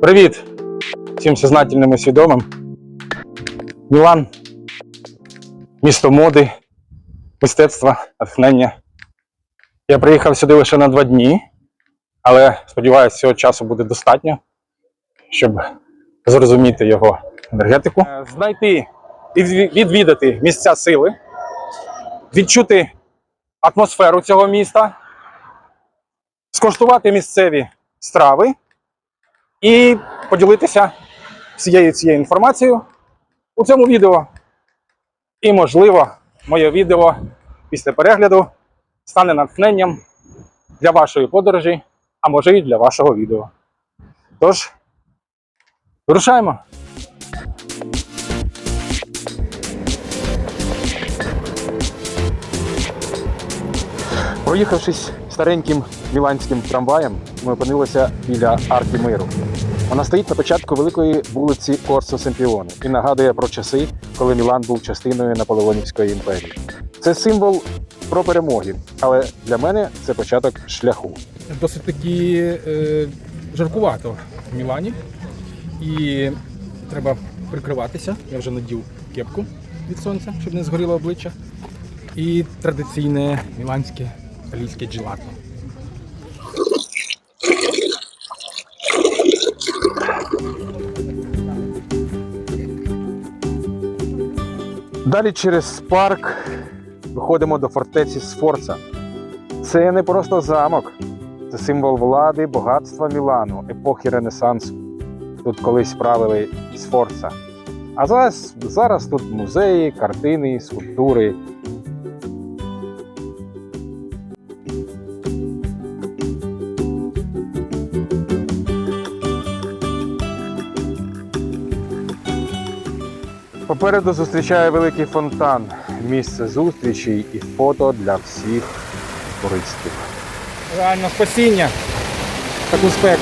Привіт всім сознательним і свідомим. Мілан, місто моди, мистецтва, натхнення. Я приїхав сюди лише на два дні, але сподіваюся, цього часу буде достатньо, щоб зрозуміти його енергетику. Е, Знайти і відвідати місця сили, відчути атмосферу цього міста, скуштувати місцеві страви і поділитися всією цією інформацією у цьому відео. І, можливо, моє відео після перегляду стане натхненням для вашої подорожі, а може і для вашого відео. Тож, вирушаємо! Проїхавшись стареньким міланським трамваєм, ми опинилися біля арки миру. Вона стоїть на початку великої вулиці Корсо Семпіоне і нагадує про часи, коли Мілан був частиною Наполеонівської імперії. Це символ про перемоги, але для мене це початок шляху. досить таки е, жаркувато в Мілані. І треба прикриватися. Я вже надів кепку від сонця, щоб не згоріло обличчя. І традиційне міланське італійське джелато. Далі через парк виходимо до фортеці Сфорца. Це не просто замок, це символ влади, багатства Мілану, епохи Ренесансу. Тут колись правили Сфорца. А зараз, зараз тут музеї, картини, скульптури. Попереду зустрічає великий фонтан, місце зустрічей і фото для всіх туристів. Реально спасіння таку спеку.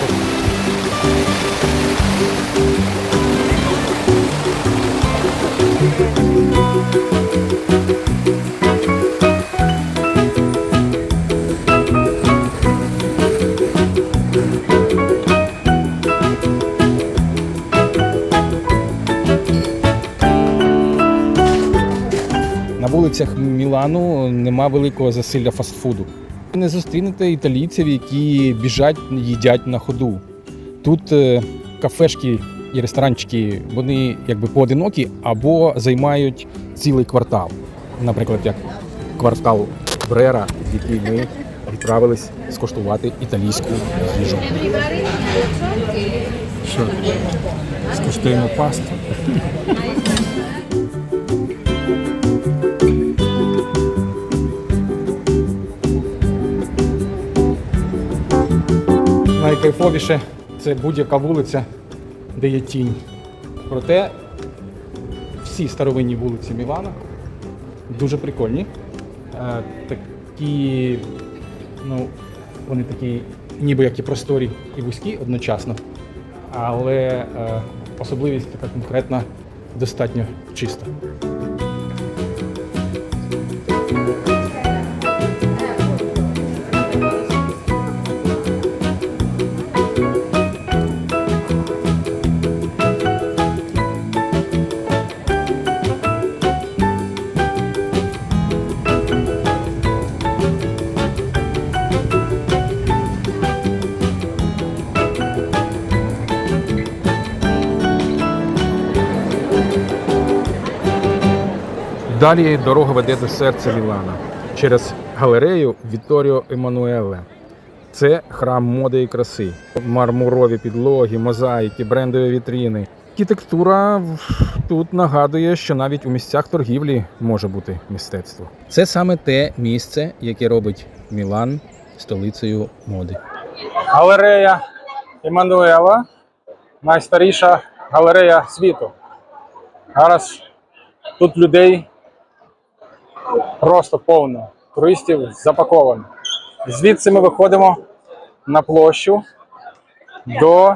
На вулицях Мілану нема великого засилля фастфуду. Не зустрінете італійців, які біжать, їдять на ходу. Тут е, кафешки і ресторанчики вони якби поодинокі або займають цілий квартал. Наприклад, як квартал Брера, в який ми відправились скуштувати італійську їжу. Що? Скуштуємо пасту. Найкайфовіше це будь-яка вулиця, де є тінь. Проте всі старовинні вулиці Мілана дуже прикольні. Е, такі, ну, вони такі, ніби як і просторі і вузькі одночасно. Але е, особливість така конкретна, достатньо чиста. Далі дорога веде до серця Мілана через галерею Вітторіо Еммануеле. Це храм моди і краси, мармурові підлоги, мозаїки, брендові вітріни. Архітектура тут нагадує, що навіть у місцях торгівлі може бути мистецтво. Це саме те місце, яке робить Мілан столицею моди. Галерея Еммануела найстаріша галерея світу. Зараз тут людей Просто повно. Туристів запаковано. Звідси ми виходимо на площу до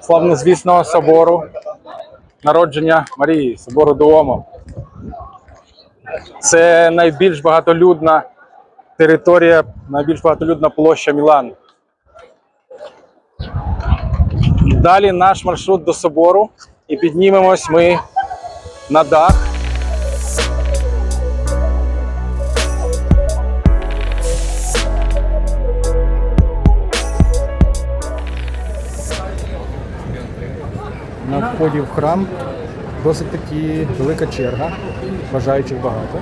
славнозвісного собору народження Марії, собору Дуомо. Це найбільш багатолюдна територія, найбільш багатолюдна площа Мілану. Далі наш маршрут до собору і піднімемось ми на дах. Вході в храм досить таки велика черга, бажаючих багато.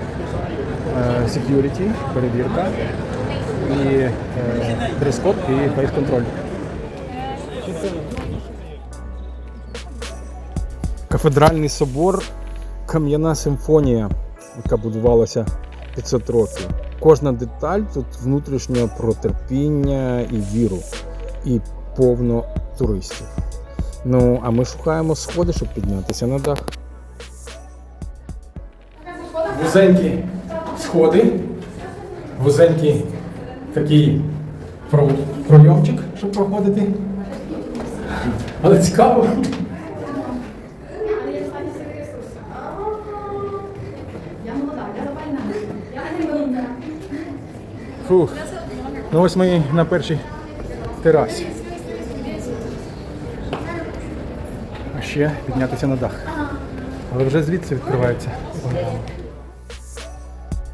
Е, Security, перевірка і е, дрес-код і фейс-контроль. Кафедральний собор Кам'яна симфонія, яка будувалася 500 років. Кожна деталь тут внутрішньо про терпіння і віру, і повно туристів. Ну, а ми шукаємо сходи, щоб піднятися на дах. Вузенькі сходи, вузенький такий пройомчик, щоб проходити. Але цікаво. Фух. Ну ось ми на першій терасі. Ще піднятися на дах. Але вже звідси відкривається.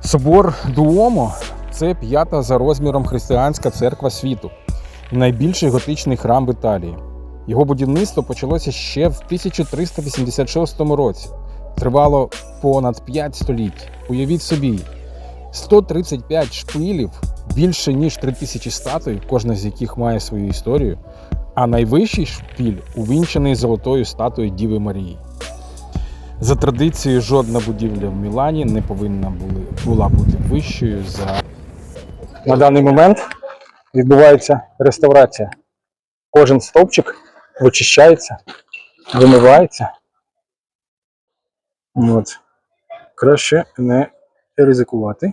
Собор Дуомо це п'ята за розміром християнська церква світу і найбільший готичний храм в Італії. Його будівництво почалося ще в 1386 році. Тривало понад 5 століть. Уявіть собі, 135 шпилів, більше ніж 3000 статуй, кожна з яких має свою історію, а найвищий шпиль увінчений золотою статуєю Діви Марії. За традицією, жодна будівля в Мілані не повинна були, була бути вищою за. На даний момент відбувається реставрація. Кожен стовпчик вичищається, вимивається. От. Краще не ризикувати,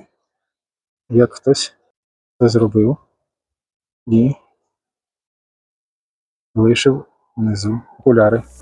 як хтось це зробив і лишив внизу окуляри. –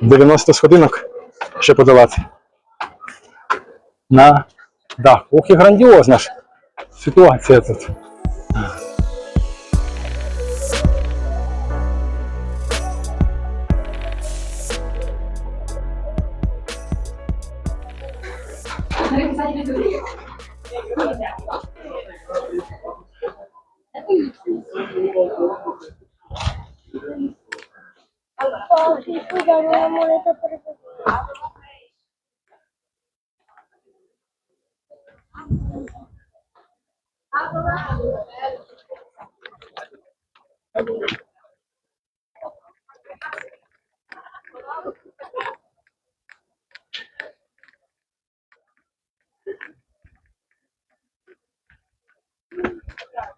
90 сходинок ще подолати. На дах. Ох і грандіозна ж ситуація тут.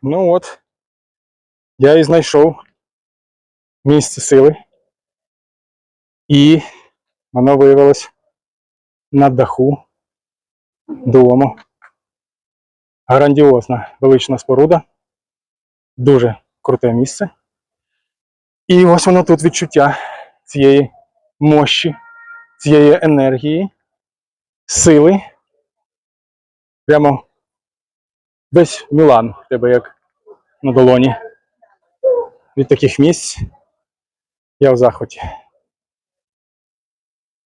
Ну от, я і знайшов місце сили. І воно виявилось на даху дому. Грандіозна велична споруда. Дуже круте місце. І ось воно тут відчуття цієї мощі, цієї енергії, сили. Прямо весь Мілан в тебе як на долоні. Від таких місць я в захваті.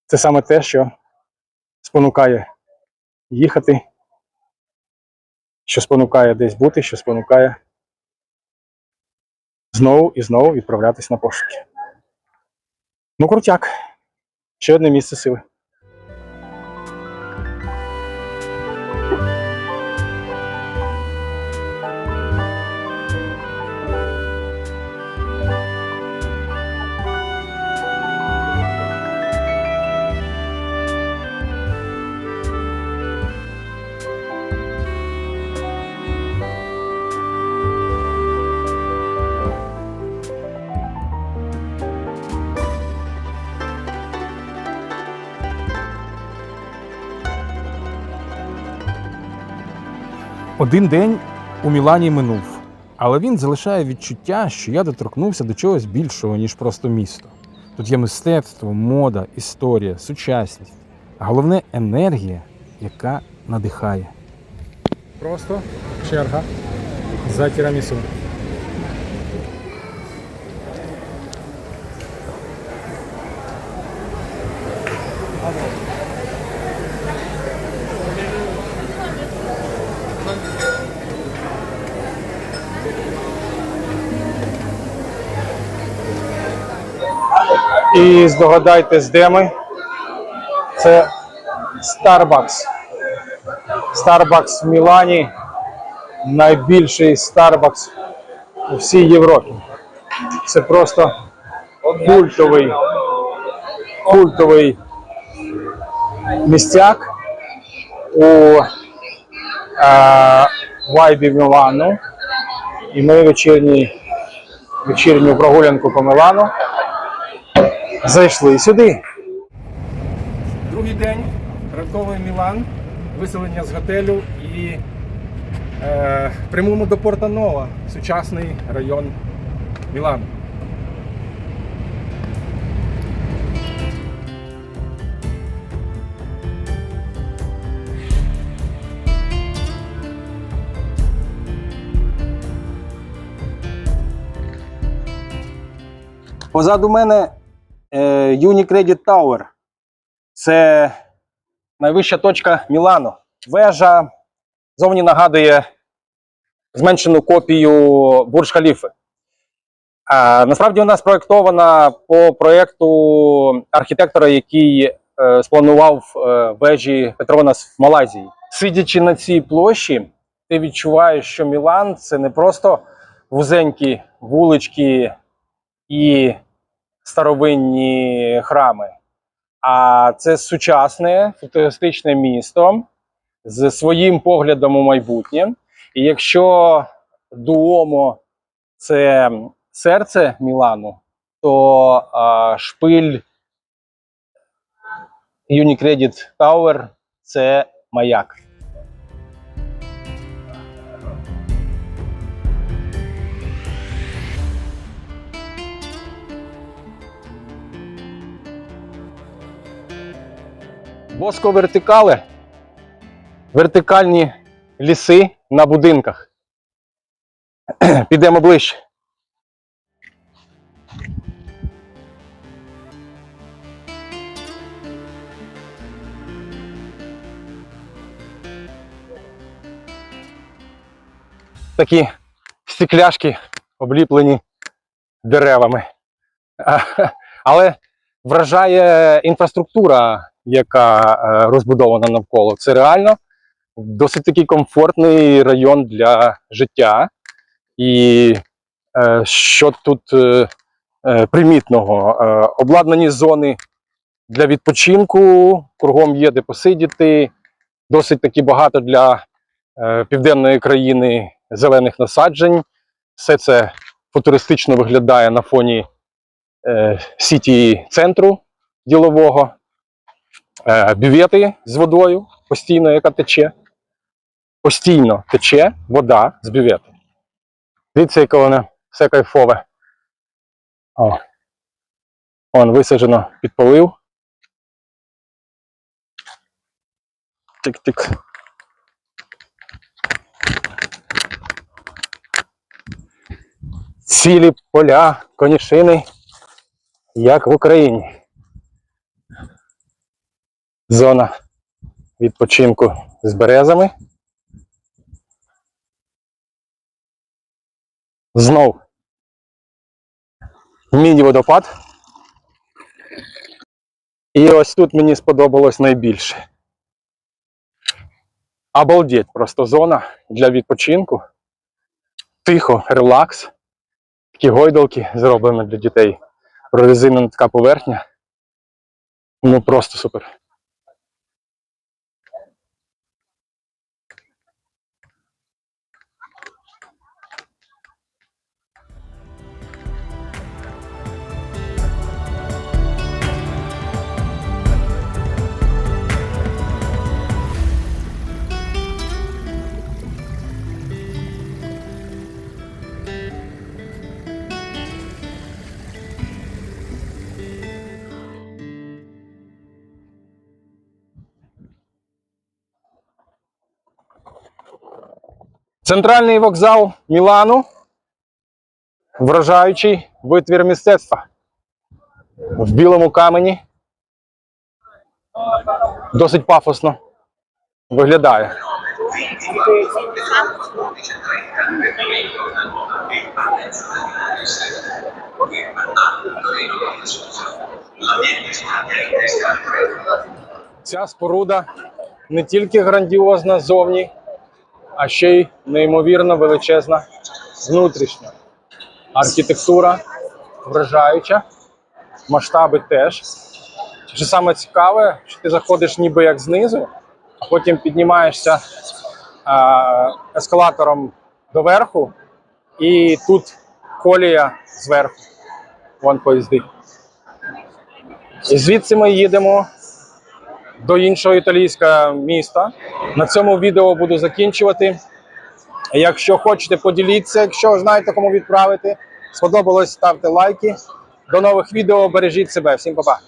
Це саме те, що спонукає їхати, що спонукає десь бути, що спонукає знову і знову відправлятись на пошуки. Ну, крутяк. Ще одне місце сили. Один день у Мілані минув, але він залишає відчуття, що я доторкнувся до чогось більшого, ніж просто місто. Тут є мистецтво, мода, історія, сучасність, а головне енергія, яка надихає. Просто черга за тірамісу. І здогадайтесь, де ми. Це Starbucks. Starbucks в Мілані. Найбільший Starbucks у всій Європі. Це просто культовий, культовий містяк у е, вайбі Мілану. І ми вечірній, вечірню прогулянку по Мілану зайшли сюди. Другий день, ранковий Мілан, виселення з готелю і е, прямуємо до Порта Нова, сучасний район Мілану. Позаду мене Unicredit Tower. Це найвища точка Мілану. Вежа зовні нагадує зменшену копію Бурж Халіфи. А, насправді вона спроєктована по проєкту архітектора, який е, спланував е, вежі Петронас в Малайзії. Сидячи на цій площі, ти відчуваєш, що Мілан це не просто вузенькі вулички і старовинні храми. А це сучасне футуристичне місто з своїм поглядом у майбутнє. І якщо Дуомо це серце Мілану, то а, шпиль Unicredit Tower це маяк. Боско вертикали, вертикальні ліси на будинках. Підемо ближче. Такі стекляшки обліплені деревами. Але вражає інфраструктура, яка е, розбудована навколо. Це реально досить такий комфортний район для життя. І е, що тут е, примітного? Обладнані зони для відпочинку, кругом є де посидіти, досить таки багато для південної країни зелених насаджень. Все це футуристично виглядає на фоні сіті центру ділового, бювети з водою постійно, яка тече. Постійно тече вода з бювету. Дивіться, яке воно все кайфове. О. Вон висаджено під полив. Тик-тик. Цілі поля, конюшини, як в Україні. Зона відпочинку з березами. Знов міні-водопад. І ось тут мені сподобалось найбільше. Обалдеть, просто зона для відпочинку. Тихо, релакс. Такі гойдалки зроблені для дітей. Прорезинена така поверхня. Ну просто супер. Центральний вокзал Мілану. Вражаючий витвір мистецтва. В білому камені. Досить пафосно виглядає. Ця споруда не тільки грандіозна ззовні, а ще й неймовірно величезна внутрішня. Архітектура вражаюча, масштаби теж. Що саме цікаве, що ти заходиш ніби як знизу, а потім піднімаєшся а, ескалатором доверху, і тут колія зверху. Вон поїзди. І звідси ми їдемо до іншого італійського міста. На цьому відео буду закінчувати. Якщо хочете, поділіться, якщо знаєте, кому відправити. Сподобалось, ставте лайки. До нових відео. Бережіть себе. Всім па-па.